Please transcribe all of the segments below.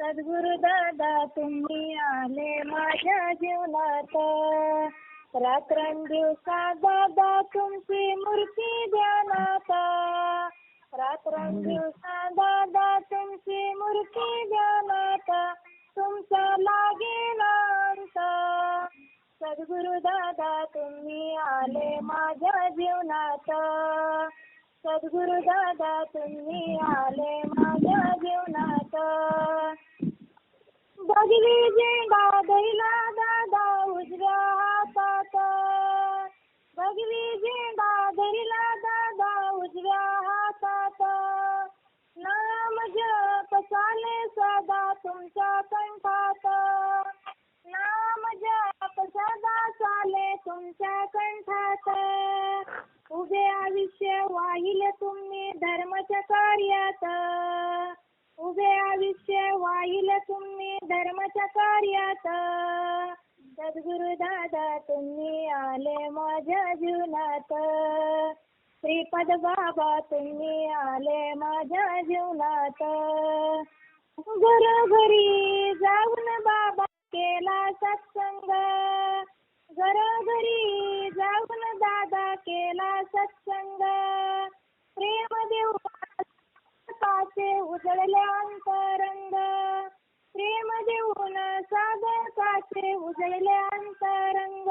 सद्गुरु दादा तुम्ही आले माझ्या जीवनात. रात्रंदिवसा दादा तुमची मूर्ती ध्यानात. रात्रंदिवसा दादा तुमची मूर्ती ध्यानात. तुमचा लागेल सद्गुरु दादा तुम्ही आले माझ्या जीवनात. सद्गुरु दादा तुम्ही आले माझ्या जीवनात. लागली झेंडा धैला दादा उजव्या हातात भगवी झेंडा धरला दादा उजव्या हातात नाम जप चाले सदा तुमच्या कंठात नाम जप सदा चाले तुमच्या कंठात उभे आयुष्य वाहिले तुम्ही धर्माच्या कार्यात. उभे आयुष्य धर्माच्या कार्यात. सद्गुरु दादा तुम्ही आले माझ्या जीवनात. श्रीपद बाबा तुम्ही आले माझ्या जीवनात. घरोघरी जाऊन बाबा केला सत्संग. घरोघरी जाऊन दादा केला सत्संग. प्रेम देऊ उजळल्या उजळले अंतरंग. उजळले अंतरंग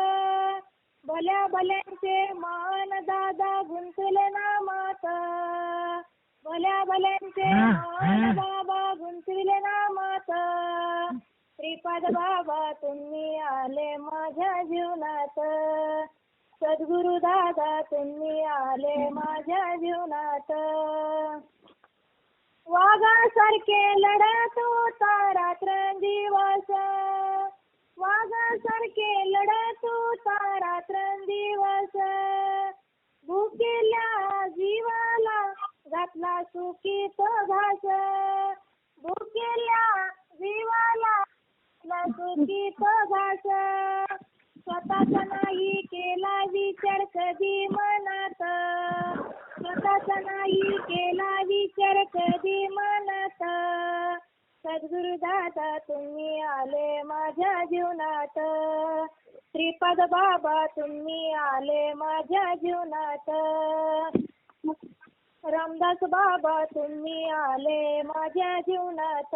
भल्या भल्यांचे मान दादा गुंतले नामात. भल्या भल्यांचे मान बाबा गुंतविले नामात. श्रीपाद बाबा तुम्ही आले माझ्या जीवनात. सद्गुरु दादा तुम्ही आले माझ्या जीवनात. वाघासारखे लढत होता वाघासारखे तू होता रात्रंदिवस भुकेल्या जीवाला घातला सुखी तो घास. भुकेल्या जीवाला घातला सुखी तो घास. स्वतःचा नाही केला विचार कधी मनात. स्वतःचा नाही केला विचार कधी मनात. सद्गुरुदाता तुम्ही आले माझ्या जीवनात. श्रीपद बाबा तुम्ही आले माझ्या जीवनात. रामदास बाबा तुम्ही आले माझ्या जीवनात.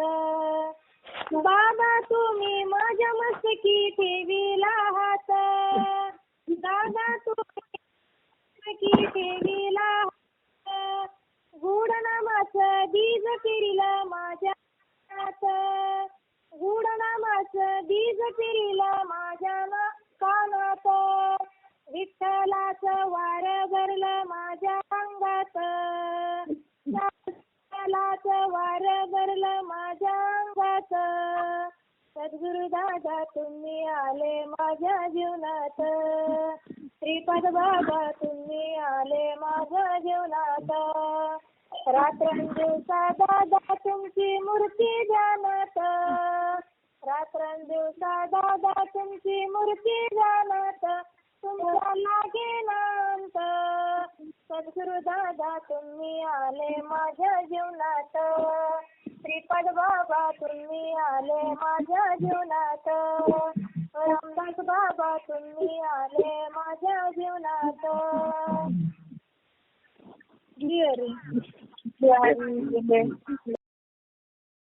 बाबा तुम्ही माझ्या मस्तकी ठेवीला हात. दादा तुम्ही बीज पेरिलं माझ्या ना- कानात. विठ्ठलाचं वार भरलं माझ्या अंगात. विठ्ठलाच वार भरलं माझ्या अंगात. सद्गुरु दादा तुम्ही आले माझ्या जीवनात. श्रीपद बाबा तुम्ही आले माझ्या जीवनात. रात्रंदिवसा दादा तुमची मूर्ती द्या. ध्यानात रात्रंदिवसा दादा तुमची मूर्ती ध्यानात तुमचा लागे नांत. सद्गुरु दादा तुम्ही आले माझ्या जीवनात. श्रीपद बाबा तुम्ही आले माझ्या जीवनात. रामदास बाबा तुम्ही आले माझ्या जीवनात. हरी